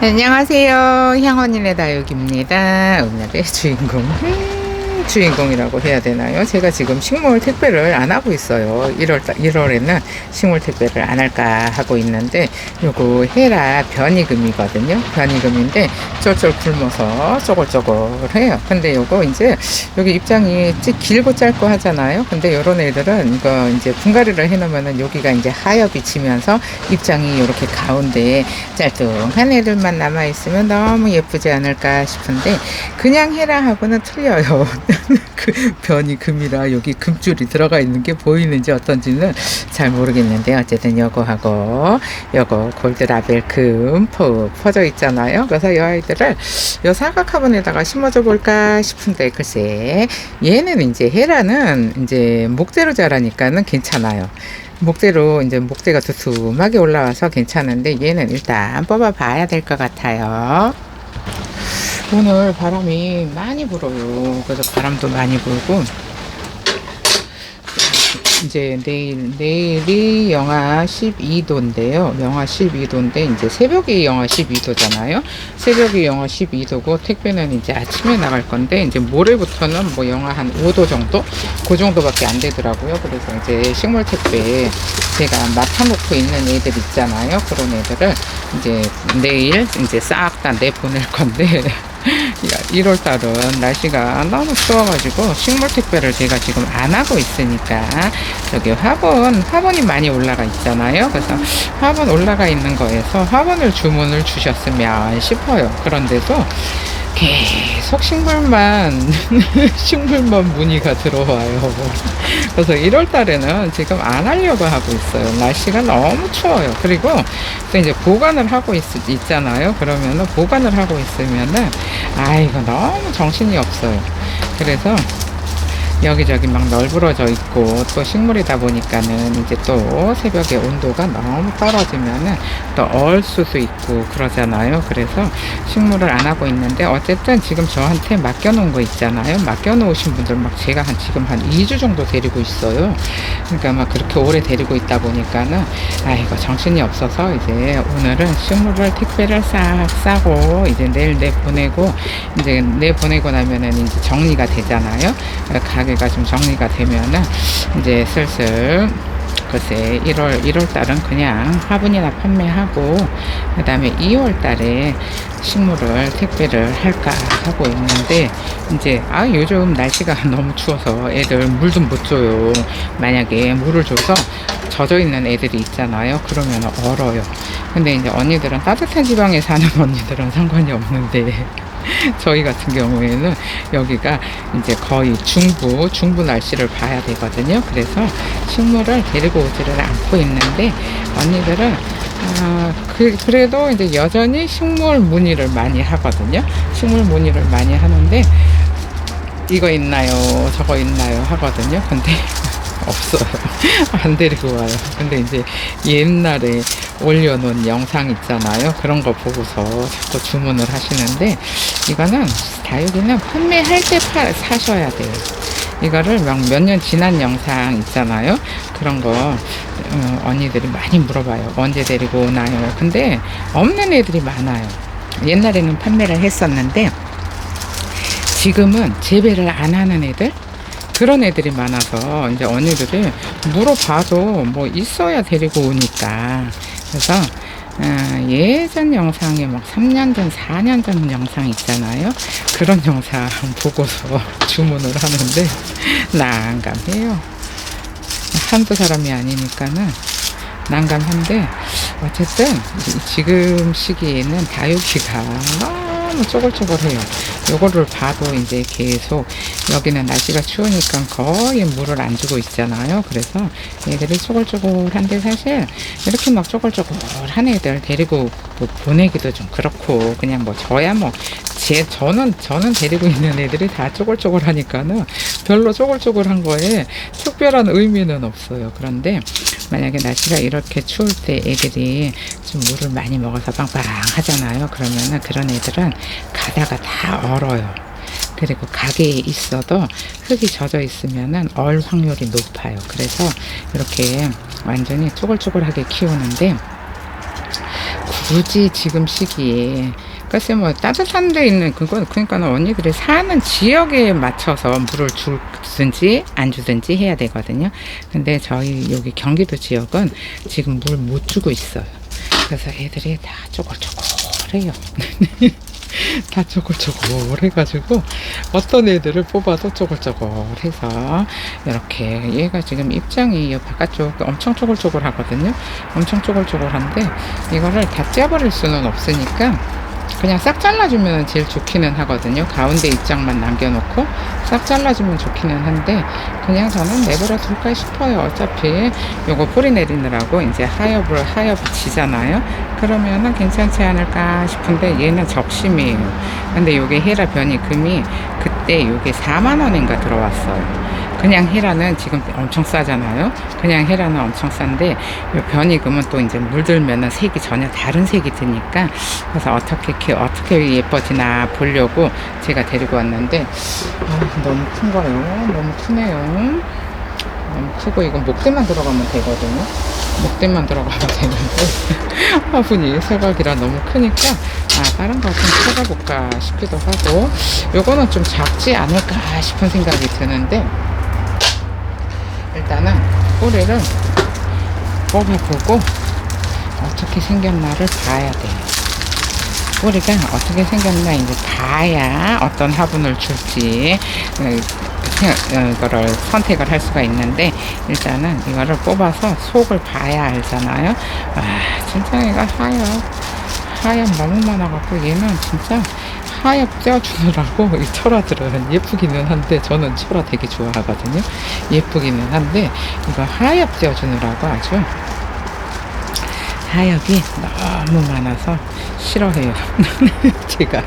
안녕하세요. 향원인의 다육입니다. 오늘의 주인공. 음, 주인공이라고 해야 되나요? 제가 지금 식물 택배를 안 하고 있어요. 1월, 1월에는 식물 택배를 안 할까 하고 있는데, 요거 헤라 변이금이거든요. 변이금인데, 쫄쫄 굶어서 쪼글쪼글해요. 근데 요거 이제, 여기 입장이 찌- 길고 짧고 하잖아요. 근데 요런 애들은 이거 이제 분갈이를 해놓으면은 여기가 이제 하엽이 지면서 입장이 이렇게 가운데에 짤뚱한 애들만 남아 있으면 너무 예쁘지 않을까 싶은데, 그냥 헤라 하고는 틀려요. 그 변이 금이라 여기 금줄이 들어가 있는 게 보이는지 어떤지는 잘 모르겠는데 어쨌든 요거하고 요거 골드라벨 금 퍼, 퍼져 있잖아요. 그래서 이 아이들을 요 사각화분에다가 심어줘 볼까 싶은데 글쎄 얘는 이제 헤라는 이제 목대로 자라니까는 괜찮아요. 목대로 이제 목대가 두툼하게 올라와서 괜찮은데 얘는 일단 뽑아 봐야 될 것 같아요. 오늘 바람이 많이 불어요. 그래서 바람도 많이 불고 이제 내일 내일이 영하 12도인데요. 영하 12도인데 이제 새벽이 영하 12도잖아요. 새벽이 영하 12도고 택배는 이제 아침에 나갈 건데 이제 모레부터는 뭐 영하 한 5도 정도 그 정도밖에 안 되더라고요. 그래서 이제 식물 택배 제가 맡아놓고 있는 애들 있잖아요. 그런 애들을 이제 내일 이제 싹 다 내보낼 건데 1월 달은 날씨가 너무 추워가지고 식물 택배를 제가 지금 안 하고 있으니까 저기 화분 화분이 많이 올라가 있잖아요. 그래서 화분 올라가 있는 거에서 화분을 주문을 주셨으면 싶어요. 그런데도 계속 식물만 식물만 문의가 들어와요. 그래서 1월 달에는 지금 안 하려고 하고 있어요. 날씨가 너무 추워요. 그리고 또 이제 보관을 하고 있, 있잖아요. 그러면은 보관을 하고 있으면은 아 이거 너무 정신이 없어요. 그래서 여기저기 막 널브러져 있고 또 식물이다 보니까는 이제 또 새벽에 온도가 너무 떨어지면은 또 얼 수도 있고 그러잖아요. 그래서 식물을 안 하고 있는데 어쨌든 지금 저한테 맡겨놓은 거 있잖아요. 맡겨놓으신 분들 막 제가 한 지금 한 2주 정도 데리고 있어요. 그러니까 막 그렇게 오래 데리고 있다 보니까는 아이고 정신이 없어서 이제 오늘은 식물을 택배를 싹 싸고 이제 내일 내 보내고 이제 내 보내고 나면은 이제 정리가 되잖아요. 가게가 좀 정리가 되면은 이제 슬슬 글쎄 1월 1월 달은 그냥 화분이나 판매하고 그 다음에 2월 달에 식물을 택배를 할까 하고 있는데 이제 아 요즘 날씨가 너무 추워서 애들 물 좀 못 줘요. 만약에 물을 줘서 젖어 있는 애들이 있잖아요. 그러면 얼어요. 근데 이제 언니들은 따뜻한 지방에 사는 언니들은 상관이 없는데 저희 같은 경우에는 여기가 이제 거의 중부, 중부 날씨를 봐야 되거든요. 그래서 식물을 데리고 오지를 않고 있는데 언니들은 아, 그, 그래도 이제 여전히 식물 문의를 많이 하거든요. 식물 문의를 많이 하는데 이거 있나요? 저거 있나요? 하거든요. 근데 없어요. 안 데리고 와요. 근데 이제 옛날에 올려놓은 영상 있잖아요. 그런 거 보고서 자꾸 주문을 하시는데 이거는 다육이는 판매할 때 파, 사셔야 돼요. 이거를 막몇년 지난 영상 있잖아요. 그런 거 어, 언니들이 많이 물어봐요. 언제 데리고 오나요? 근데 없는 애들이 많아요. 옛날에는 판매를 했었는데 지금은 재배를 안 하는 애들 그런 애들이 많아서 이제 언니들이 물어봐도 뭐 있어야 데리고 오니까 그래서 아, 예전 영상에 막 3년 전, 4년 전 영상 있잖아요. 그런 영상 보고서 주문을 하는데 난감해요. 한두 사람이 아니니까는 난감한데 어쨌든 이- 지금 시기에는 다육이가 너무 쪼글쪼글해요. 요거를 봐도 이제 계속 여기는 날씨가 추우니까 거의 물을 안 주고 있잖아요. 그래서 얘들이 쪼글쪼글한데 사실 이렇게 막 쪼글쪼글한 애들 데리고 뭐 보내기도 좀 그렇고 그냥 뭐 저야 뭐 제 저는 저는 데리고 있는 애들이 다 쪼글쪼글하니까는 별로 쪼글쪼글한 거에 특별한 의미는 없어요. 그런데 만약에 날씨가 이렇게 추울 때 애들이 좀 물을 많이 먹어서 빵빵 하잖아요. 그러면은 그런 애들은 가다가 다 얼어요. 그리고 가게에 있어도 흙이 젖어 있으면은 얼 확률이 높아요. 그래서 이렇게 완전히 쪼글쪼글하게 키우는데 굳이 지금 시기에 글쎄 뭐 따뜻한 데 있는 그건 그러니까 언니들이 사는 지역에 맞춰서 물을 주든지 안 주든지 해야 되거든요. 근데 저희 여기 경기도 지역은 지금 물 못 주고 있어요. 그래서 애들이 다 쪼글쪼글해요. 다 쪼글쪼글 해가지고 어떤 애들을 뽑아도 쪼글쪼글 해서 이렇게 얘가 지금 입장이 이 바깥쪽 엄청 쪼글쪼글 하거든요. 엄청 쪼글쪼글 한데 이거를 다 째버릴 수는 없으니까 그냥 싹 잘라주면 제일 좋기는 하거든요. 가운데 입장만 남겨놓고 싹 잘라주면 좋기는 한데 그냥 저는 내버려 둘까 싶어요. 어차피 요거 뿌리 내리느라고 이제 하엽을 하엽이 지잖아요. 그러면은 괜찮지 않을까 싶은데 얘는 적심이에요. 근데 요게 헤라 변이 금이 그때 요게 4만 원인가 들어왔어요. 그냥 헤라는 지금 엄청 싸잖아요. 그냥 헤라는 엄청 싼데 요 변이금은 또 이제 물들면은 색이 전혀 다른 색이 드니까 그래서 어떻게 어떻게 예뻐지나 보려고 제가 데리고 왔는데 아, 너무 큰가요? 너무 크네요. 너무 크고 이건 목대만 들어가면 되거든요. 목대만 들어가면 되는데 화분이 세각이라 너무 크니까 아 다른 거 좀 찾아볼까 싶기도 하고 요거는 좀 작지 않을까 싶은 생각이 드는데 일단은 뿌리를 뽑아보고 어떻게 생겼나를 봐야 돼요. 뿌리가 어떻게 생겼나 이제 봐야 어떤 화분을 줄지 어, 생- 어, 이거를 선택을 할 수가 있는데 일단은 이거를 뽑아서 속을 봐야 알잖아요. 아 진짜 얘가 하얗 하얗 너무 많아갖고 얘는 진짜 하얗 떼어주느라고 이 철화들은 예쁘기는 한데 저는 철화 되게 좋아하거든요. 예쁘기는 한데 이거 하얗 떼어주느라고 아주 하엽이 너무 많아서 싫어해요. 제가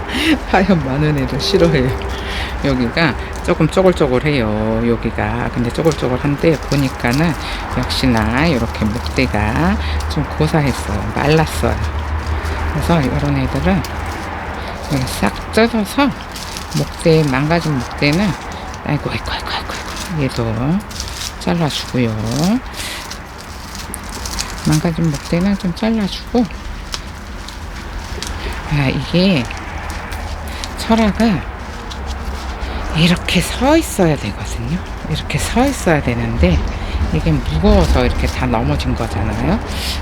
하엽 많은 애를 싫어해요. 여기가 조금 쪼글쪼글해요. 여기가 근데 쪼글쪼글한데 보니까는 역시나 이렇게 목대가 좀 고사했어요. 말랐어요. 그래서 이런 애들은 이렇게 싹 뜯어서 목대 망가진 목대는 아이고 아이고 아이고 아이고 아이고. 얘도 잘라주고요. 망가진 목대는 좀 잘라주고 아 이게 철화가 이렇게 서 있어야 되거든요 이렇게 서 있어야 되는데 이게 무거워서 이렇게 다 넘어진 거잖아요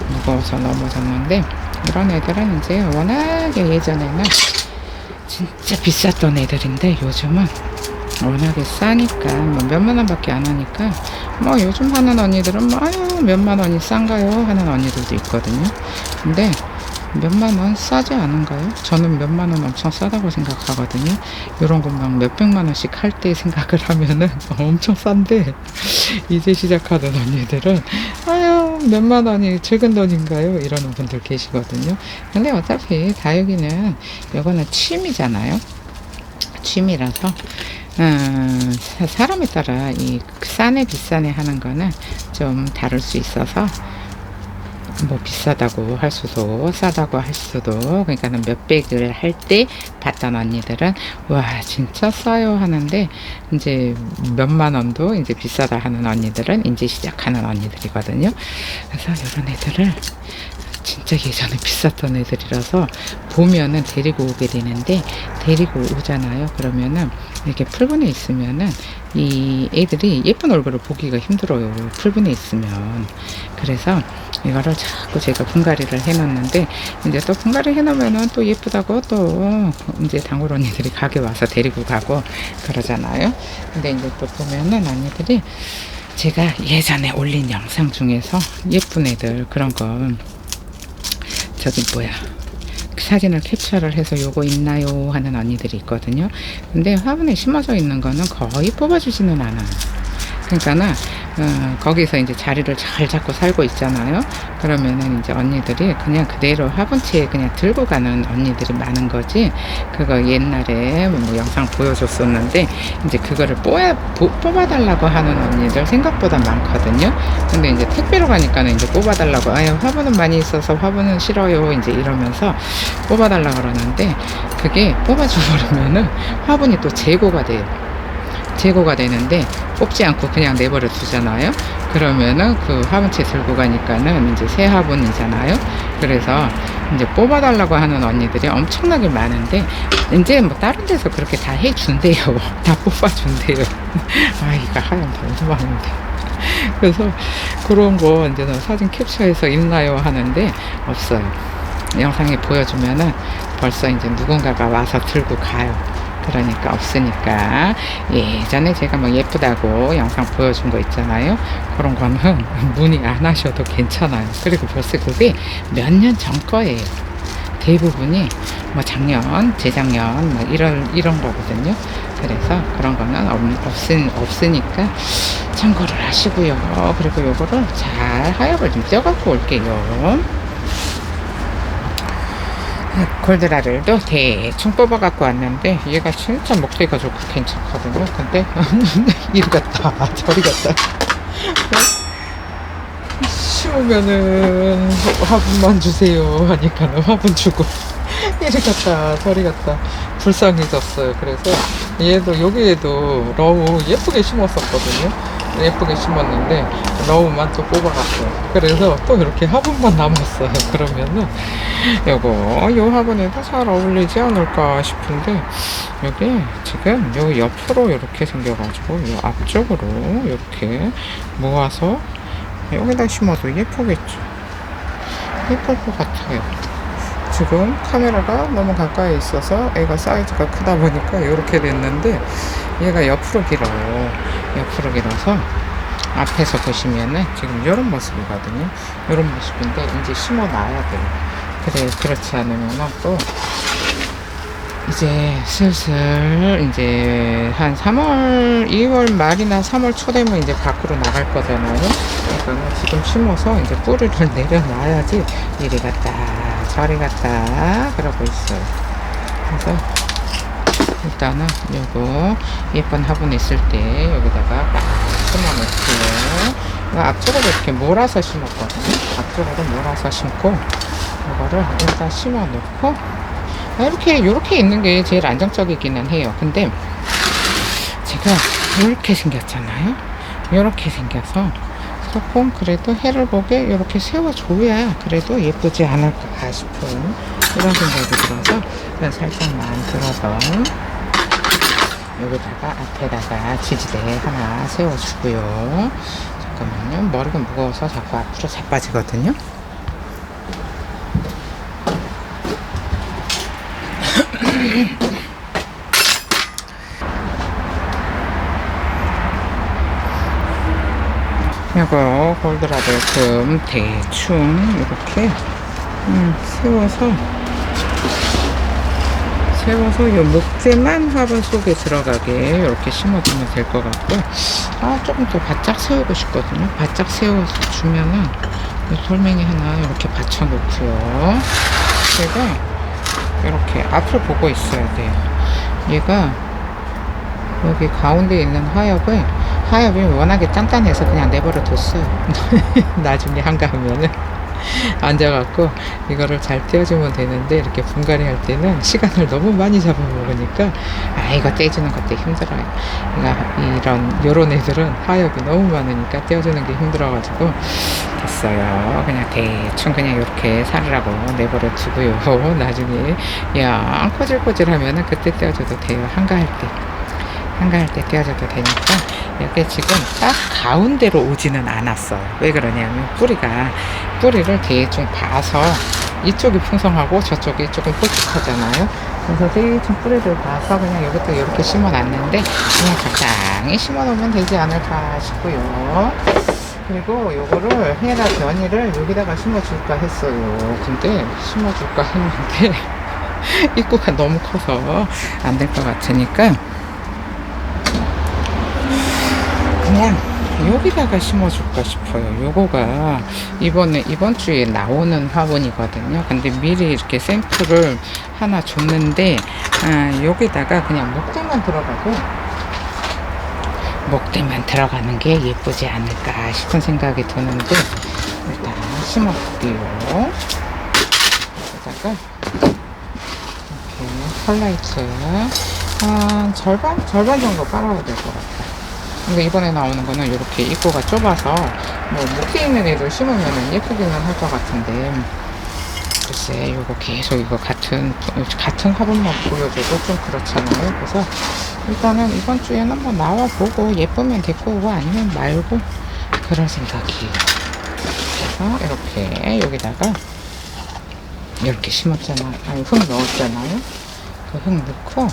무거워서 넘어졌는데 이런 애들은 이제 워낙에 예전에는 진짜 비쌌던 애들인데 요즘은 워낙에 싸니까 뭐 몇만 원밖에 안 하니까 뭐 요즘 하는 언니들은 뭐 아유 몇만 원이 싼가요? 하는 언니들도 있거든요. 근데 몇만 원 싸지 않은가요? 저는 몇만 원 엄청 싸다고 생각하거든요. 이런 것만 몇백만 원씩 할 때 생각을 하면은 엄청 싼데 이제 시작하는 언니들은 아유 몇만 원이 적은 돈인가요? 이러는 분들 계시거든요 근데 어차피 다육이는 이거는 취미잖아요 취미라서 음, 사- 사람에 따라 이 싸네 비싸네 하는 거는 좀 다를 수 있어서 뭐 비싸다고 할 수도 싸다고 할 수도 그러니까는 몇백을 할 때 봤던 언니들은 와 진짜 싸요 하는데 이제 몇만 원도 이제 비싸다 하는 언니들은 이제 시작하는 언니들이거든요 그래서 이런 애들을 진짜 예전에 비쌌던 애들이라서 보면은 데리고 오게 되는데 데리고 오잖아요. 그러면은 이렇게 풀분에 있으면은 이 애들이 예쁜 얼굴을 보기가 힘들어요. 풀분에 있으면. 그래서 이거를 자꾸 제가 분갈이를 해놨는데 이제 또 분갈이 해놓으면은 또 예쁘다고 또 이제 단골 언니들이 가게 와서 데리고 가고 그러잖아요. 근데 이제 또 보면은 언니들이 제가 예전에 올린 영상 중에서 예쁜 애들 그런 거 저기 뭐야 그 사진을 캡처를 해서 요거 있나요? 하는 언니들이 있거든요. 근데 화분에 심어져 있는 거는 거의 뽑아주지는 않아요. 그러니까는 어, 거기서 이제 자리를 잘 잡고 살고 있잖아요. 그러면은 이제 언니들이 그냥 그대로 화분치에 그냥 들고 가는 언니들이 많은 거지. 그거 옛날에 뭐 영상 보여줬었는데 이제 그거를 뽑아, 보- 뽑아달라고 하는 언니들 생각보다 많거든요. 근데 이제 택배로 가니까는 이제 뽑아달라고 아유 화분은 많이 있어서 화분은 싫어요. 이제 이러면서 뽑아달라 그러는데 그게 뽑아줘버리면은 화분이 또 재고가 돼요 제거가 되는데 뽑지 않고 그냥 내버려 두잖아요. 그러면은 그 화분채 들고 가니까는 이제 새 화분이잖아요. 그래서 이제 뽑아달라고 하는 언니들이 엄청나게 많은데 이제 뭐 다른 데서 그렇게 다 해준대요. 다 뽑아준대요. 아 이거 하얀 많은데. 그래서 그런 거 이제는 사진 캡처해서 있나요 하는데 없어요. 영상에 보여주면은 벌써 이제 누군가가 와서 들고 가요. 그러니까 없으니까 예전에 제가 뭐 예쁘다고 영상 보여준 거 있잖아요. 그런 거는 문의 안 하셔도 괜찮아요. 그리고 벌써 그게 몇 년 전 거예요. 대부분이 뭐 작년, 재작년 뭐 이런 이런 거거든요. 그래서 그런 거는 없, 없으, 없으니까 참고를 하시고요. 그리고 요거를 잘 하엽을 좀 쪄갖고 올게요. 골드라벨도 대충 뽑아갖고 왔는데 얘가 진짜 목소리가 좋고 괜찮거든요. 근데 이리 갔다 저리 갔다 심으면은 화분만 주세요 하니까는 화분 주고 이리 갔다 저리 갔다 불쌍해졌어요. 그래서 얘도 여기에도 러우 예쁘게 심었었거든요. 예쁘게 심었는데 러우만 또 뽑아갔어요. 그래서 또 이렇게 화분만 남았어요. 그러면은 요거 요 화분에도 잘 어울리지 않을까 싶은데 여기 지금 요 옆으로 이렇게 생겨가지고 요 앞쪽으로 이렇게 모아서 여기다 심어도 예쁘겠죠. 예쁠 것 같아요. 지금 카메라가 너무 가까이 있어서 애가 사이즈가 크다 보니까 이렇게 됐는데 얘가 옆으로 길어요. 옆으로 길어서 앞에서 보시면은 지금 이런 모습이거든요. 이런 모습인데 이제 심어 놔야 돼요. 그래 그렇지 않으면 또 이제 슬슬 이제 한 3월 2월 말이나 3월 초 되면 이제 밖으로 나갈 거잖아요. 그러니까 지금 심어서 이제 뿌리를 내려놔야지 이리 갔다 저리 갔다 그러고 있어요. 그래서 일단은 요거 예쁜 화분 있을 때 여기다가 딱 심어놓고요. 앞쪽으로 이렇게 몰아서 심었거든요. 앞쪽으로 몰아서 심고 이거를 일단 심어놓고 아, 이렇게 이렇게 있는 게 제일 안정적이기는 해요. 근데 제가 이렇게 생겼잖아요. 이렇게 생겨서 조금 그래도 해를 보게 이렇게 세워줘야 그래도 예쁘지 않을까 싶은 이런 생각이 들어서 그냥 살짝만 들어서 여기다가 앞에다가 지지대 하나 세워주고요. 잠깐만요. 머리가 무거워서 자꾸 앞으로 자빠지거든요. 이거 골드라벨 금 대충 이렇게 음, 세워서 세워서 요 목재만 화분 속에 들어가게 이렇게 심어주면 될 것 같고 아 조금 더 바짝 세우고 싶거든요. 바짝 세워서 주면은 이 돌멩이 하나 이렇게 받쳐 놓고요. 제가 이렇게 앞을 보고 있어야 돼요. 얘가 여기 가운데 있는 하엽을 하엽이 워낙에 단단해서 그냥 내버려 뒀어요. 나중에 한가하면은 앉아갖고 이거를 잘 떼어주면 되는데 이렇게 분갈이 할 때는 시간을 너무 많이 잡아먹으니까 아 이거 떼주는 것도 힘들어요. 그러니까 이런 요런 애들은 하엽이 너무 많으니까 떼어주는 게 힘들어가지고 됐어요. 그냥 대충 그냥 이렇게 살으라고 내버려 두고요. 나중에 야 꼬질꼬질 하면은 그때 떼어줘도 돼요. 한가할 때. 한가할 때 떼어줘도 되니까 이렇게 지금 딱 가운데로 오지는 않았어요. 왜 그러냐면 뿌리가 뿌리를 대충 봐서 이쪽이 풍성하고 저쪽이 조금 뾰족하잖아요. 그래서 대충 뿌리를 봐서 그냥 여기다 이렇게 심어놨는데 그냥 적당히 심어놓으면 되지 않을까 싶고요. 그리고 요거를 해나 변이를 여기다가 심어줄까 했어요. 근데 심어줄까 했는데 입구가 너무 커서 안 될 것 같으니까 그냥 여기다가 심어줄까 싶어요. 요거가 이번에 이번 주에 나오는 화분이거든요. 근데 미리 이렇게 샘플을 하나 줬는데 아, 여기다가 그냥 목대만 들어가고 목대만 들어가는 게 예쁘지 않을까 싶은 생각이 드는데 일단 심어볼게요. 여기다가 이렇게 펄라이트 한 절반? 절반 정도 깔아야 될 것 같아. 근데 이번에 나오는 거는 이렇게 입구가 좁아서 뭐 목대 있는 애들 심으면 예쁘기는 할 것 같은데 글쎄 요거 계속 이거 같은 같은 화분만 보여줘도 좀 그렇잖아요. 그래서 일단은 이번 주에는 한번 나와 보고 예쁘면 데리고 오고 아니면 말고 그런 생각이에요. 그래서 이렇게 여기다가 이렇게 심었잖아. 아니 흙 넣었잖아요. 그 흙 넣고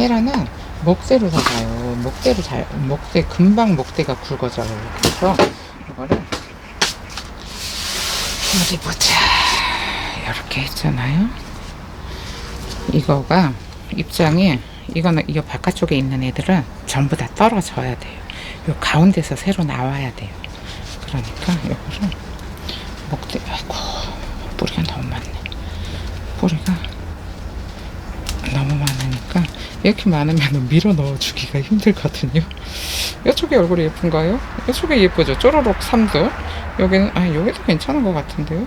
헤라는 목대로 잡아요. 목대로 잘 목대 금방 목대가 굵어져요. 그래서 이거를 어디 보자. 이렇게 했잖아요. 이거가 입장이 이거는 이 바깥쪽에 있는 애들은 전부 다 떨어져야 돼요. 요 가운데서 새로 나와야 돼요. 그러니까 이거를 목대 아이고 뿌리가 너무 많네. 뿌리가 이렇게 많으면 밀어 넣어 주기가 힘들거든요. 이쪽에 얼굴이 예쁜가요? 이쪽에 예쁘죠? 쪼로록 3도. 여기는 아 여기도 괜찮은 것 같은데요.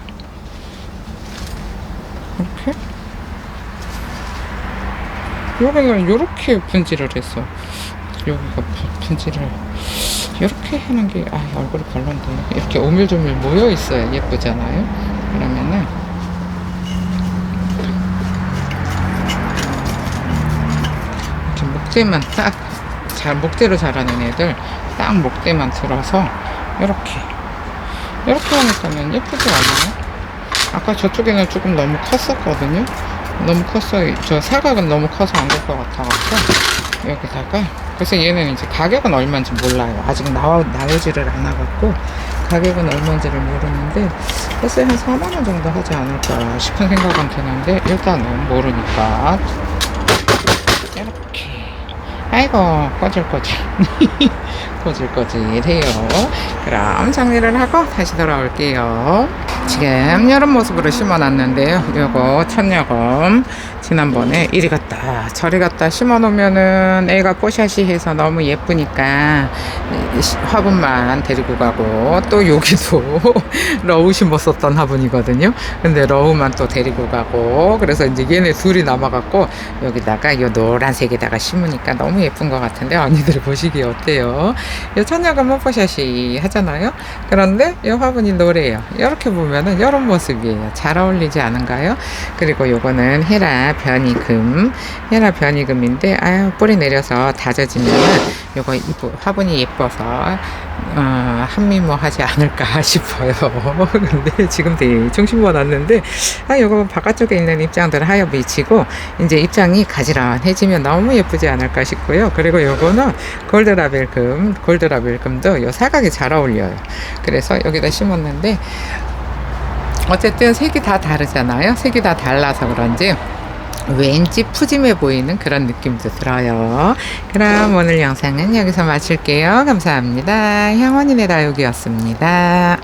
이렇게 여기는 이렇게 분질을 했어. 여기가 부- 분질을 이렇게 하는 게 아 얼굴이 별론데 이렇게 오밀조밀 모여 있어야 예쁘잖아요. 목대만 딱 잘 목대로 자라는 애들 딱 목대만 들어서 이렇게 이렇게 하니까는 예쁘지 않아요? 아까 저쪽에는 조금 너무 컸었거든요. 너무 컸어. 저 사각은 너무 커서 안 될 것 같아갖고 여기다가 그래서 얘는 이제 가격은 얼마인지 몰라요. 아직 나와 나오지를 않아갖고 가격은 얼마인지를 모르는데 글쎄 한 4만 원 정도 하지 않을까 싶은 생각은 드는데 일단은 모르니까 아이고 꺼질꺼질. 꺼질꺼질해요. 그럼 정리를 하고 다시 돌아올게요. 지금 여름 모습으로 심어놨는데요. 요거 천여금 지난번에 이리 갔다 저리 갔다 심어 놓으면은 애가 뽀샤시 해서 너무 예쁘니까 이 시- 화분만 데리고 가고 또 여기도 러우 심었었던 화분이거든요 근데 러우만 또 데리고 가고 그래서 이제 얘네 둘이 남아갖고 여기다가 요 노란색에다가 심으니까 너무 예쁜 것 같은데 언니들 보시기 어때요? 요 천여금 뽀샤시 하잖아요 그런데 이 화분이 노래요 이렇게 보면은 이런 모습이에요 잘 어울리지 않은가요? 그리고 요거는 헤라 변이금 헤라 변이금인데 아유 뿌리 내려서 다져지면은 요거 이쁘, 화분이 예뻐서 어, 한미모 하지 않을까 싶어요. 근데 지금 대충 심어놨는데 아 요거 바깥쪽에 있는 입장들 하여 미치고 이제 입장이 가지런해지면 너무 예쁘지 않을까 싶고요. 그리고 요거는 골드라벨금 골드라벨금도 요 사각이 잘 어울려요. 그래서 여기다 심었는데 어쨌든 색이 다 다르잖아요. 색이 다 달라서 그런지 왠지 푸짐해 보이는 그런 느낌도 들어요. 그럼 오늘 영상은 여기서 마칠게요. 감사합니다. 향원이네 다육이었습니다.